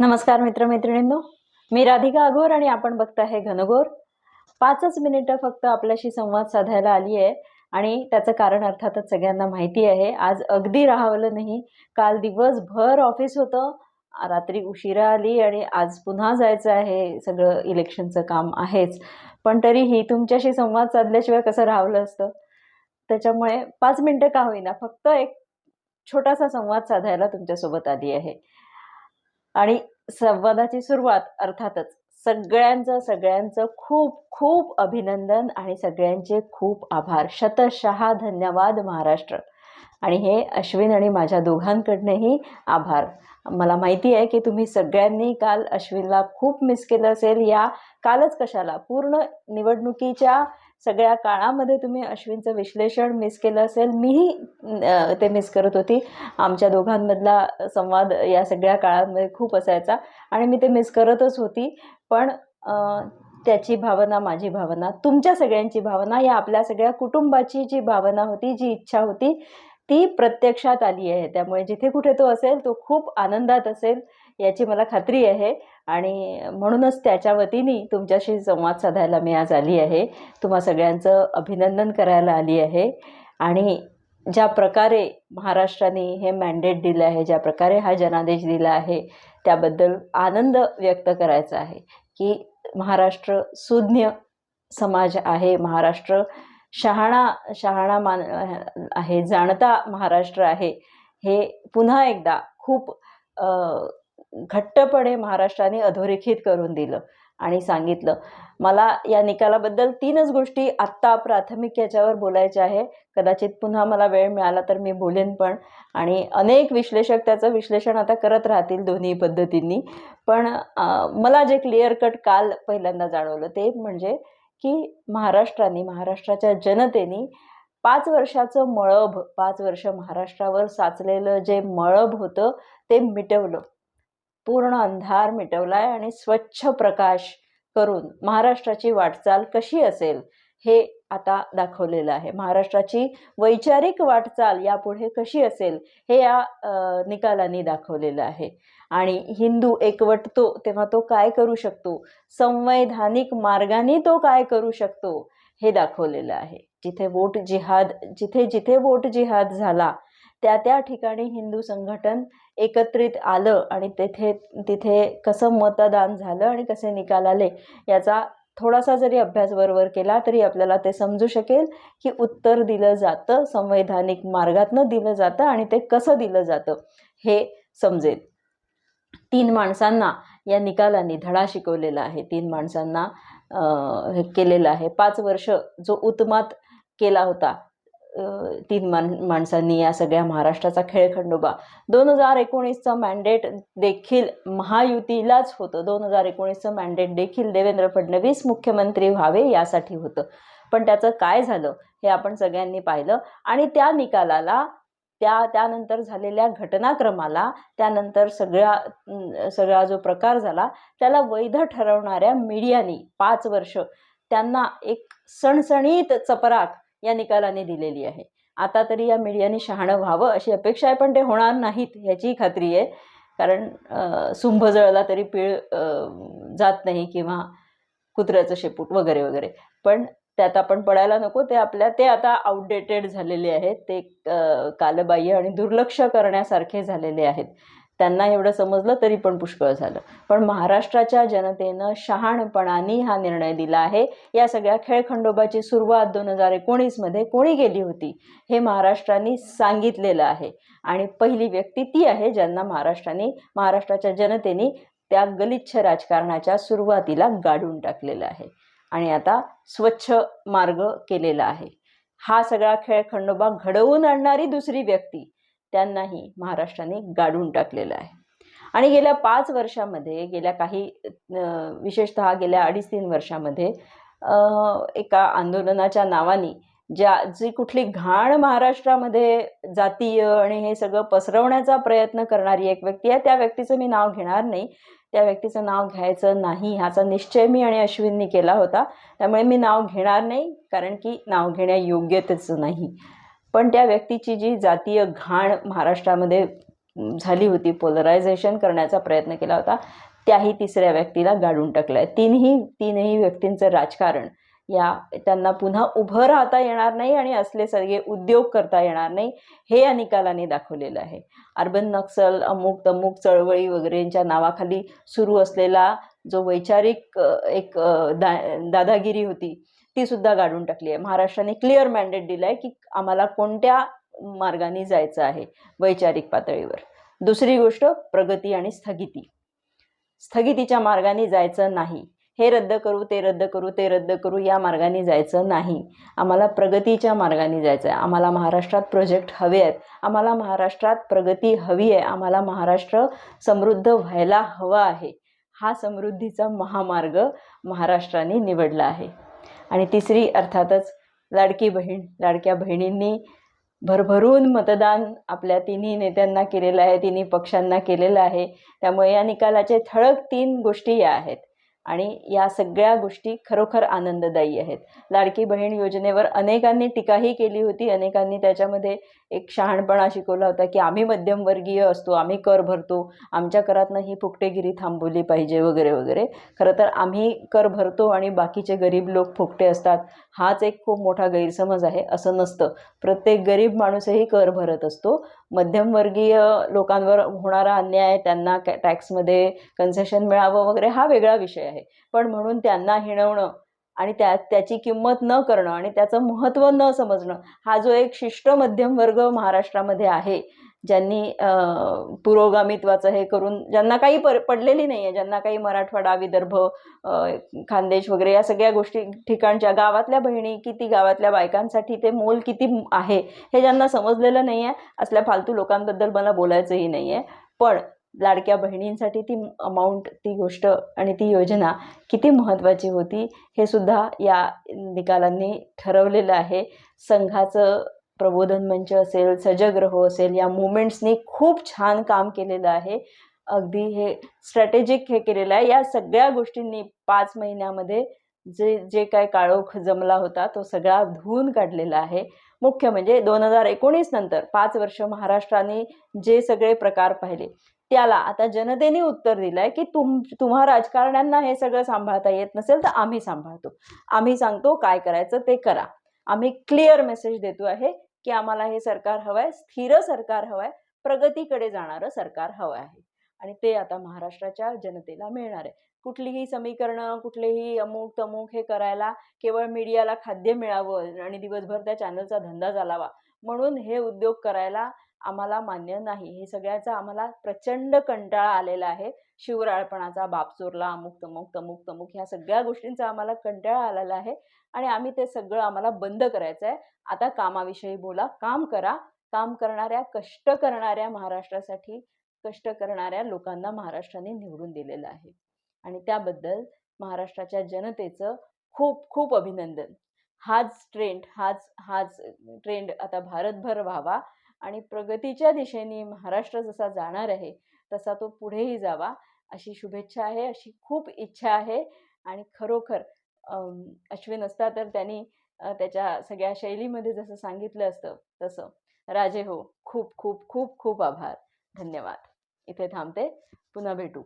नमस्कार मित्रमैत्रिणींनो. मी राधिका अघोर आणि आपण बघता आहे घनघोर. पाचच मिनिटं फक्त आपल्याशी संवाद साधायला आली आहे आणि त्याचं कारण अर्थातच सगळ्यांना माहिती आहे. आज अगदी राहावलं नाही. काल दिवसभर ऑफिस होतं. रात्री उशिरा आली आणि आज पुन्हा जायचं आहे. सगळं इलेक्शनचं काम आहेच. पण तरीही तुमच्याशी संवाद साधल्याशिवाय कसं राहावलं असतं? त्याच्यामुळे पाच मिनटं का होईना फक्त एक छोटासा संवाद साधायला तुमच्यासोबत आली आहे. आणि संवादाची सुरुवात अर्थातच सगळ्यांचं सगळ्यांचं खूप खूप अभिनंदन आणि सगळ्यांचे खूप आभार. शतशहा धन्यवाद महाराष्ट्र. आणि हे अश्विन आणि माझ्या दोघांकडनंही आभार. मला माहिती आहे की तुम्ही सगळ्यांनी काल अश्विनला खूप मिस केलं असेल. या कालच कशाला? पूर्ण निवडणुकीच्या सगळ्या काळामध्ये तुम्ही अश्विनचं विश्लेषण मिस केलं असेल मीही ते मिस करत होती. आमच्या दोघांमधला संवाद या सगळ्या काळामध्ये खूप असायचा आणि मी ते मिस करतच होती. पण त्याची भावना माझी भावना तुमच्या सगळ्यांची भावना या आपल्या सगळ्या कुटुंबाची जी भावना होती जी इच्छा होती ती प्रत्यक्षात आली आहे. त्यामुळे जिथे कुठे तो असेल तो खूप आनंदात असेल. याची मला खात्री आहे. आणि म्हणूनच त्याच्या वतीने तुमच्याशी संवाद साधायला मी आज आली आहे. तुम्हा सगळ्यांचं अभिनंदन करायला आली आहे. आणि ज्या प्रकारे महाराष्ट्राने हे मॅन्डेट दिलं आहे ज्या प्रकारे हा जनादेश दिला आहे त्याबद्दल आनंद व्यक्त करायचा आहे की महाराष्ट्र सुज्ञ समाज आहे. महाराष्ट्र शहाणा शहाणा मान आहे जाणता महाराष्ट्र आहे. हे पुन्हा एकदा खूप घट्टपणे महाराष्ट्राने अधोरेखित करून दिलं आणि सांगितलं. मला या निकालाबद्दल तीनच गोष्टी आत्ता प्राथमिक याच्यावर बोलायच्या आहे. कदाचित पुन्हा मला वेळ मिळाला तर मी बोलेन पण. आणि अनेक विश्लेषक त्याचं विश्लेषण आता करत राहतील दोन्ही पद्धतींनी. पण मला जे क्लिअर कट काल पहिल्यांदा जाणवलं ते म्हणजे की महाराष्ट्राने महाराष्ट्राच्या जनतेने पाच वर्षाचं मळभ पाच वर्ष महाराष्ट्रावर साचलेलं जे मळभ होतं ते मिटवलं. पूर्ण अंधार मिटवलाय आणि स्वच्छ प्रकाश करून महाराष्ट्राची वाटचाल कशी असेल हे आता दाखवलेलं आहे. महाराष्ट्राची वैचारिक वाटचाल यापुढे कशी असेल हे या अ, निकालांनी दाखवलेलं आहे. आणि हिंदू एकवटतो तेव्हा तो काय करू शकतो? संवैधानिक मार्गाने तो काय करू शकतो? हे दाखवलेलं आहे. जिथे वोट जिहाद जिथे जिथे वोट जिहाद झाला त्या त्या ठिकाणी हिंदू संघटन एकत्रित आलं आणि तेथे तिथे कसं मतदान झालं आणि कसे निकाल आले याचा थोडासा जरी अभ्यास बरोबर केला तरी आपल्याला ते समजू शकेल की उत्तर दिलं जातं संवैधानिक मार्गातनं दिलं जातं आणि ते कसं दिलं जातं हे समजेल. तीन माणसांना या निकालांनी धडा शिकवलेला आहे. तीन माणसांना हे केलेलं आहे. पाच वर्ष जो उत्मात केला होता तीन मान माणसांनी या सगळ्या महाराष्ट्राचा खेळखंडोबा दोन हजार एकोणीसचं मॅन्डेट देखील महायुतीलाच होतं. दोन हजार एकोणीसचं मॅन्डेट देखील देवेंद्र फडणवीस मुख्यमंत्री व्हावे यासाठी होतं. पण त्याचं काय झालं हे आपण सगळ्यांनी पाहिलं. आणि त्या निकालाला त्या त्यानंतर झालेल्या घटनाक्रमाला त्यानंतर सगळ्या सगळा जो प्रकार झाला त्याला वैध ठरवणाऱ्या मीडियानी पाच वर्ष त्यांना एक सणसणीत चपराक या निकालाने दिलेली आहे. आता तरी या मीडियाने शहाणं व्हावं अशी अपेक्षा आहे पण ते होणार नाहीत ह्याचीही खात्री आहे. कारण सुंभजळला सुंभ जळला तरी पीळ जात नाही किंवा कुत्र्याचं शेपूट वगैरे वगैरे. पण त्यात आपण पडायला नको ते आपल्या ते आता आउटडेटेड झालेले आहेत. ते कालबाह्य आणि दुर्लक्ष करण्यासारखे झालेले आहेत. त्यांना एवढं समजलं तरी पण पुष्कळ झालं. पण महाराष्ट्राच्या जनतेनं शहाणपणाने हा निर्णय दिला आहे. या सगळ्या खेळखंडोबाची सुरुवात दोन हजार एकोणीसमध्ये कोणी केली होती हे महाराष्ट्राने सांगितलेलं आहे. आणि पहिली व्यक्ती ती आहे ज्यांना महाराष्ट्राने महाराष्ट्राच्या जनतेने त्या गलिच्छ राजकारणाच्या सुरुवातीला गाडून टाकलेलं आहे. आणि आता स्वच्छ मार्ग केलेला आहे. हा सगळा खेळ खंडोबा घडवून आणणारी दुसरी व्यक्ती त्यांनाही महाराष्ट्राने गाडून टाकलेलं आहे. आणि गेल्या पाच वर्षामध्ये गेल्या काही विशेषतः गेल्या अडीच तीन वर्षामध्ये एका आंदोलनाच्या नावाने ज्या जी कुठली घाण महाराष्ट्रामध्ये जातीय आणि हे सगळं पसरवण्याचा प्रयत्न करणारी एक व्यक्ती आहे त्या व्यक्तीचं मी नाव घेणार नाही. त्या व्यक्तीचं नाव घ्यायचं नाही ह्याचा निश्चय मी आणि अश्विननी केला होता. त्यामुळे मी नाव घेणार नाही कारण की नाव घेण्यायोग्यतेचं नाही. पण त्या व्यक्तीची जी जातीय घाण महाराष्ट्रामध्ये झाली होती पोलरायझेशन करण्याचा प्रयत्न केला होता त्याही तिसऱ्या व्यक्तीला गाडून टाकलं आहे तीनही तीनही व्यक्तींचं राजकारण या त्यांना पुन्हा उभं राहता येणार नाही आणि असले सगळे उद्योग करता येणार नाही हे या निकालाने दाखवलेलं आहे. अर्बन नक्सल अमुक तमुक चळवळी वगैरेंच्या नावाखाली सुरू असलेला जो वैचारिक एक दा दादागिरी होती ती सुद्धा गाडून टाकली आहे. महाराष्ट्राने क्लिअर मॅन्डेट दिलं आहे की आम्हाला कोणत्या मार्गाने जायचं आहे वैचारिक पातळीवर. दुसरी गोष्ट प्रगती आणि स्थगिती. स्थगितीच्या मार्गाने जायचं नाही. हे रद्द करू ते रद्द करू ते रद्द करू या मार्गाने जायचं नाही. आम्हाला प्रगतीच्या मार्गाने जायचं आहे आम्हाला महाराष्ट्रात प्रोजेक्ट हवे आहेत. आम्हाला महाराष्ट्रात प्रगती हवी आहे. आम्हाला महाराष्ट्र समृद्ध व्हायला हवा आहे. हा समृद्धीचा महामार्ग महाराष्ट्राने निवडला आहे. आणि तिसरी अर्थातच लाडकी बहीण. लाडक्या बहिणींनी भरभरून मतदान आपल्या तिन्ही नेत्यांना केलेलं आहे तिन्ही पक्षांना केलेलं आहे. त्यामुळे या निकालाचे ठळक तीन गोष्टी या आहेत. आणि या सगळ्या गोष्टी खरोखर आनंददायी आहेत. लाडकी बहीण योजनेवर अनेकांनी टीकाही केली होती. अनेकांनी त्याच्यामध्ये एक शहाणपणा शिकवला होता की आम्ही मध्यमवर्गीय असतो आम्ही कर भरतो आमच्या करातनं ही फुकटेगिरी थांबवली पाहिजे वगैरे वगैरे. खरं तर आम्ही कर भरतो आणि बाकीचे गरीब लोक फुकटे असतात हाच एक खूप मोठा गैरसमज आहे असं नसतं. प्रत्येक गरीब माणूसही कर भरत असतो. मध्यमवर्गीय लोकांवर होणारा अन्याय त्यांना कॅ टॅक्समध्ये कन्सेशन मिळावं वगैरे हा वेगळा विषय आहे. पण म्हणून त्यांना हिणवणं आणि त्या त्याची किंमत न करणं आणि त्याचं महत्त्व न समजणं हा जो एक शिष्ट मध्यम वर्ग महाराष्ट्रामध्ये आहे ज्यांनी पुरोगामित्वाचं हे करून ज्यांना काही पर पडलेली नाही आहे ज्यांना काही मराठवाडा विदर्भ खानदेश वगैरे या सगळ्या गोष्टी ठिकाणच्या गावातल्या बहिणी किती गावातल्या बायकांसाठी ते मोल किती आहे हे ज्यांना समजलेलं नाही आहे असल्या फालतू लोकांबद्दल मला बोलायचंही नाही आहे पण लाडक्या बहिणींसाठी ती अमाऊंट ती गोष्ट आणि ती योजना किती महत्त्वाची होती हे सुद्धा या निकालांनी ठरवलेलं आहे. संघाचं प्रबोधन मंच असेल सजग्रह असेल या मुवमेंट्सनी खूप छान काम केलेलं आहे. अगदी हे स्ट्रॅटेजिक हे केलेलं आहे. या सगळ्या गोष्टींनी पाच महिन्यामध्ये जे जे काय काळोख जमला होता तो सगळा धुवून काढलेला आहे. मुख्य म्हणजे दोन हजार एकोणीस नंतर पाच वर्ष महाराष्ट्राने जे सगळे प्रकार पाहिले. त्याला आता जनतेने उत्तर दिलंय की तुम तुम्हा राजकारण्यांना हे सगळं सांभाळता येत नसेल तर आम्ही सांभाळतो. आम्ही सांगतो काय करायचं ते करा. आम्ही क्लिअर मेसेज देतो आहे की आम्हाला हे सरकार हवं आहे स्थिर सरकार हवं आहे प्रगतीकडे जाणारं सरकार हवं आहे. आणि ते आता महाराष्ट्राच्या जनतेला मिळणार आहे. कुठलीही समीकरणं कुठलेही अमुक तमुक हे करायला केवळ मीडियाला खाद्य मिळावं आणि दिवसभर त्या चॅनलचा धंदा चालावा म्हणून हे उद्योग करायला आम्हाला मान्य नाही. हे सगळ्याचा आम्हाला प्रचंड कंटाळा आलेला आहे. शिवराळपणाचा बाप चोरला अमुक तमुक तमुक तमुक ह्या सगळ्या गोष्टींचा आम्हाला कंटाळा आलेला आहे आणि आम्ही ते सगळं आम्हाला बंद करायचं आहे आता कामाविषयी बोला काम करा. काम करणाऱ्या कष्ट करणाऱ्या महाराष्ट्रासाठी कष्ट करणाऱ्या लोकांना महाराष्ट्राने निवडून दिलेलं आहे. आणि त्याबद्दल महाराष्ट्राच्या जनतेचं खूप खूप अभिनंदन. हाच ट्रेंड हाच हाच ट्रेंड आता भारतभर व्हावा आणि प्रगतीच्या दिशेने महाराष्ट्र जसा जाणार आहे तसा तो पुढेही जावा अशी शुभेच्छा आहे अशी खूप इच्छा आहे. आणि खरोखर अश्विन असता तर त्यांनी त्याच्या सगळ्या शैलीमध्ये जसं सांगितलं असतं तसं. राजे हो खूप खूप खूप खूप आभार. धन्यवाद. इथे थांबते. पुन्हा भेटू.